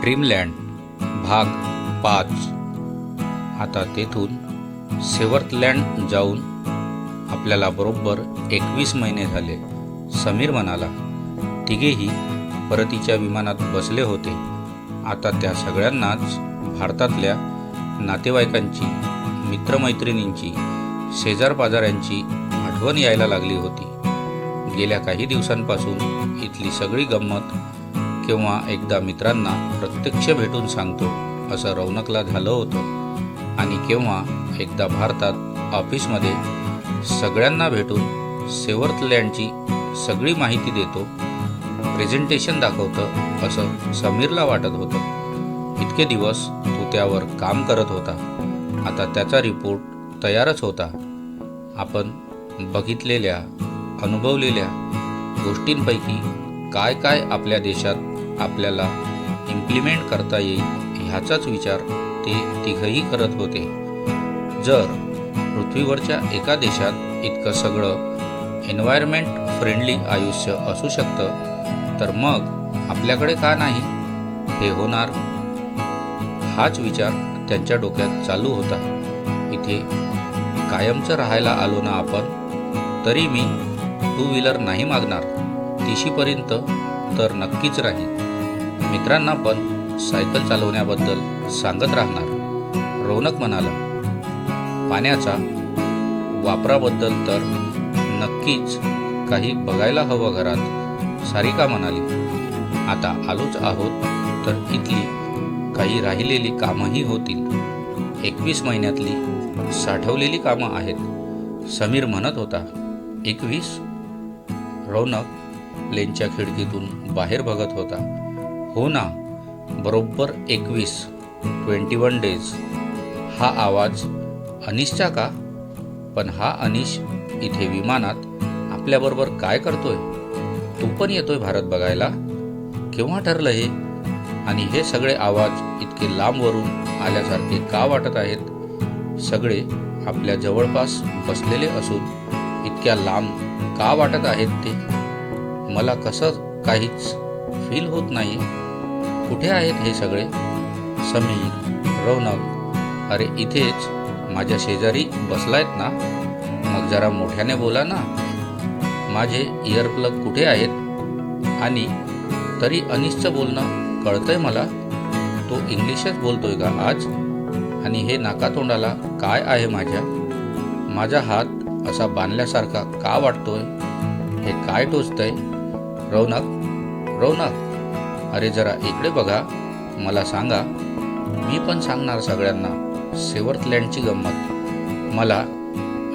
Dreamland भाग पाच. आता तेथून सेवर्थलँड जाऊन आपल्याला बरोबर एकवीस महिने झाले. समीर म्हणाला तिघेही परतीच्या विमानात बसले होते. आता त्या सगळ्यांनाच भारतातल्या नातेवाईकांची मित्रमैत्रिणींची शेजारपाजाऱ्यांची आठवण यायला लागली होती. गेल्या काही दिवसांपासून इथली सगळी गंमत किंवा एकदा मित्रांना प्रत्यक्ष भेटून सांगतो असं रौनकला झालं होतं. आणि केव्हा एकदा भारतात ऑफिसमध्ये सगळ्यांना भेटून सेवर्थलँडची सगळी माहिती देतो प्रेझेंटेशन दाखवतं असं समीरला वाटत होतं. इतके दिवस तो त्यावर काम करत होता. आता त्याचा रिपोर्ट तयारच होता. आपण बघितलेल्या अनुभवलेल्या गोष्टींपैकी काय काय आपल्या देशात आपल्याला इम्प्लिमेंट करता येईल ह्याचाच विचार ते तिघही करत होते. जर पृथ्वीवरच्या एका देशात इतकं सगळं एन्व्हायरमेंट फ्रेंडली आयुष्य असू शकतं तर मग आपल्याकडे का नाही? हे होणार. हाच विचार त्यांच्या डोक्यात चालू होता. इथे कायमचं राहायला आलो ना आपण तरी मी टू व्हीलर नाही मागणार. तिशीपर्यंत तर नक्कीच राहील. मित्रांना पण सायकल चालवण्याबद्दल सांगत राहणार. रौनक म्हणाला पाण्याचा वापराबद्दल तर नक्कीच काही बघायला हवं घरात सारिका म्हणाली. आता आलोच आहोत तर इथली काही राहिलेली कामंही होतील. एकवीस महिन्यातली साठवलेली कामं आहेत समीर म्हणत होता. एकवीस? रौनक लेनच्या खिडकीतून बाहेर बघत होता. हो ना. बरोबर एकवीस. ट्वेंटी वन डेज हा आवाज अनिशचा का? पण हा अनिश इथे विमानात आपल्याबरोबर काय करतोय? तू पण येतोय भारत बघायला? केव्हा ठरलं हे? आणि हे सगळे आवाज इतके लांबवरून आल्यासारखे का वाटत आहेत? सगळे आपल्या जवळपास बसलेले असून इतक्या लांब का वाटत आहेत ते? मला कसं काहीच फील होत नाही कुठे आहेत हे सगळे? समीर रौनक अरे इथेच. माझ्या शेजारी बसलायत ना? मग जरा मोठ्याने बोला ना. माझे इयरप्लग कुठे आहेत? आणि तरी अनिशचं बोलणं कळतंय मला. तो इंग्लिशच बोलतोय का आज? आणि हे नाकातोंडाला काय आहे माझ्या? माझा हात असा बांधल्यासारखा का वाटतोय? हे काय टोचतंय? रौनक रौनक. अरे जरा इकडे बघा. मला सांगा मी पण सांगणार सगळ्यांना सेवर्थलँडची गंमत. मला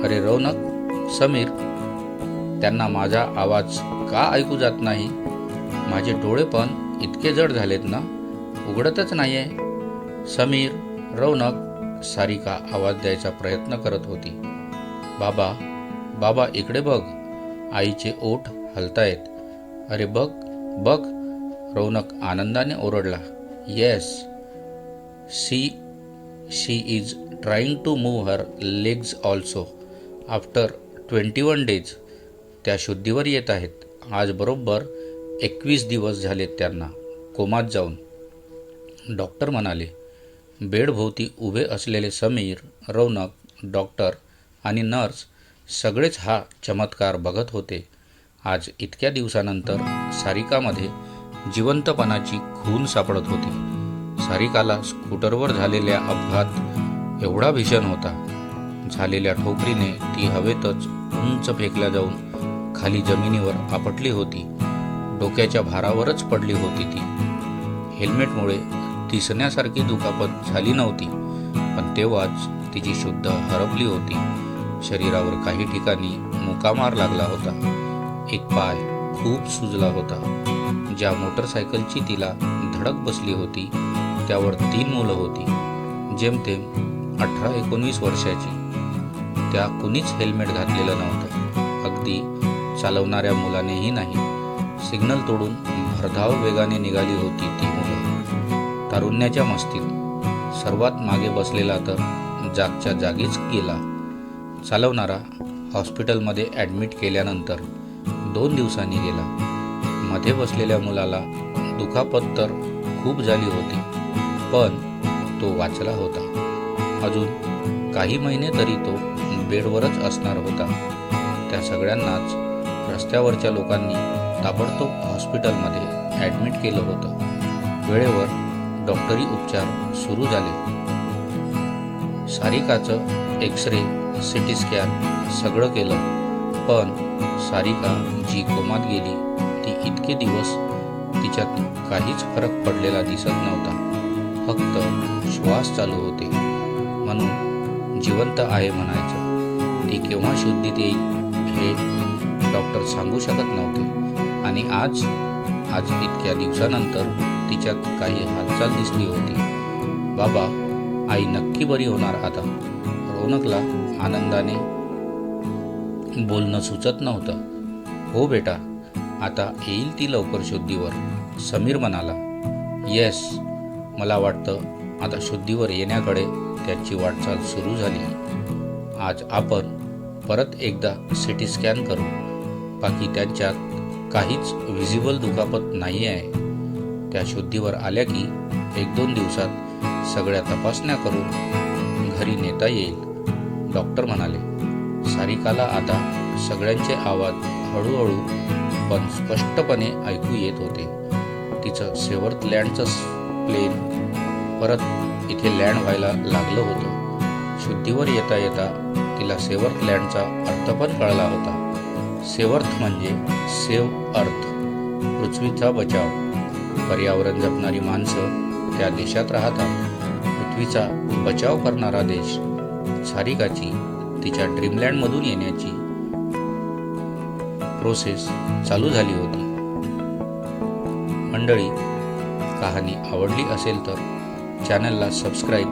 अरे रौनक समीर त्यांना माझा आवाज का ऐकू जात नाही? माझे डोळे पण इतके जड झालेत ना उघडतच नाही आहे समीर रौनक सारिका आवाज द्यायचा प्रयत्न करत होती. बाबा बाबा इकडे बघ. आईचे ओठ हलतायत. अरे बघ बघ. रौनक आनंदाने ओरडला yes see she is trying to move her legs also after twenty one days त्या शुद्धीवर येत आहेत. आज बरोबर एकवीस दिवस झालेत त्यांना कोमात जाऊन. डॉक्टर म्हणाले बेडभोवती उभे असलेले समीर रौनक डॉक्टर आणि नर्स सगळेच हा चमत्कार बघत होते. आज इतक्या दिवसानंतर सारिकामध्ये जिवंतपणाची खून सापडत होती. सारिकाला स्कूटरवर झालेल्या अपघात एवढा भीषण होता. झालेल्या ठोकरीने ती हवेतच उंच फेकल्या जाऊन खाली जमिनीवर आपटली होती. डोक्याच्या भारावरच पडली होती ती. हेल्मेटमुळे दिसण्यासारखी दुखापत झाली नव्हती पण तेव्हाच तिची शुद्ध हरपली होती. शरीरावर काही ठिकाणी मुकामार लागला होता. एक पाय खूप सुजला होता. ज्या मोटरसायकलची तिला धडक बसली होती त्यावर तीन मुलं होती जेमतेम अठरा एकोणवीस वर्षाची. त्या कुणीच हेल्मेट घातलेलं नव्हतं. अगदी चालवणाऱ्या मुलानेही नाही. सिग्नल तोडून भरधाव वेगाने निघाली होती ती मुलं. तारुण्याच्या मस्तीत. सर्वात मागे बसलेला तर जागच्या जागीच गेला. चालवणारा हॉस्पिटलमध्ये ॲडमिट केल्यानंतर दोन दिवसांनी गेला. मध्ये बसलेल्या मुलाला दुखापत तर खूप झाली होती पण तो वाचला होता. अजून काही महिने तरी तो बेडवरच असणार होता. त्या सगळ्यांनाच रस्त्यावरच्या लोकांनी ताबडतोब हॉस्पिटलमध्ये ॲडमिट केलं होतं. वेळेवर डॉक्टरी उपचार सुरू झाले. सारिकाचं एक्सरे सिटी स्कॅन सगळं केलं पण सारिका जी कोमात गेली ती इतके दिवस तिच्यात काहीच फरक पडलेला दिसत नव्हता. फक्त श्वास चालू होते. म्हणून जिवंत आहे म्हणायचं. ती केव्हा शुद्धीत येईल हे डॉक्टर सांगू शकत नव्हते. आणि आज आज इतक्या दिवसानंतर तिच्यात काही हालचाल दिसली होती. बाबा आई नक्की बरी होणार आता. रौनकला आनंदाने बोलणं सुचत नव्हतं. हो बेटा आता येईल ती लवकर शुद्धीवर. समीर म्हणाला येस. मला वाटतं आता शुद्धीवर येण्याकडे त्याची वाटचाल सुरू झाली. आज आपण परत एकदा सी टी स्कॅन करू. बाकी त्यांच्यात काहीच व्हिजिबल दुखापत नाही आहे. त्या शुद्धीवर आल्या की एक दोन दिवसात सगळ्या तपासण्या करून घरी नेता येईल. डॉक्टर म्हणाले सारिकाला आता सगळ्यांचे आवाज हळूहळू पण स्पष्टपणे ऐकू येत होते. तिचं सेवर्थ लँडचं प्लेन परत इथे लँड व्हायला लागलं होतं. शुद्धीवर येता येता तिला सेवर्थ लँडचा अर्थ पण कळला होता. सेवर्थ म्हणजे सेव अर्थ पृथ्वीचा बचाव. पर्यावरण जपणारी माणसं त्या देशात राहतात. पृथ्वीचा बचाव करणारा देश सारिकाची तिच्या ड्रीमलँडमधून येण्याची प्रोसेस चालू झाली होती. मंडळी कहाणी आवडली असेल तर चॅनलला सबस्क्राईब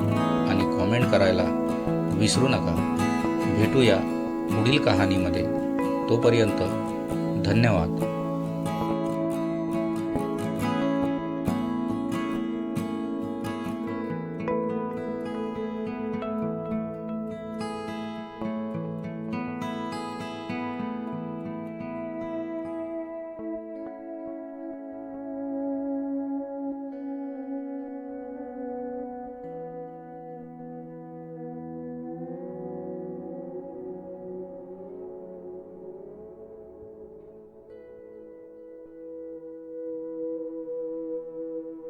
आणि कॉमेंट करायला विसरू नका. भेटूया पुढील कहाणीमध्ये. तोपर्यंत धन्यवाद.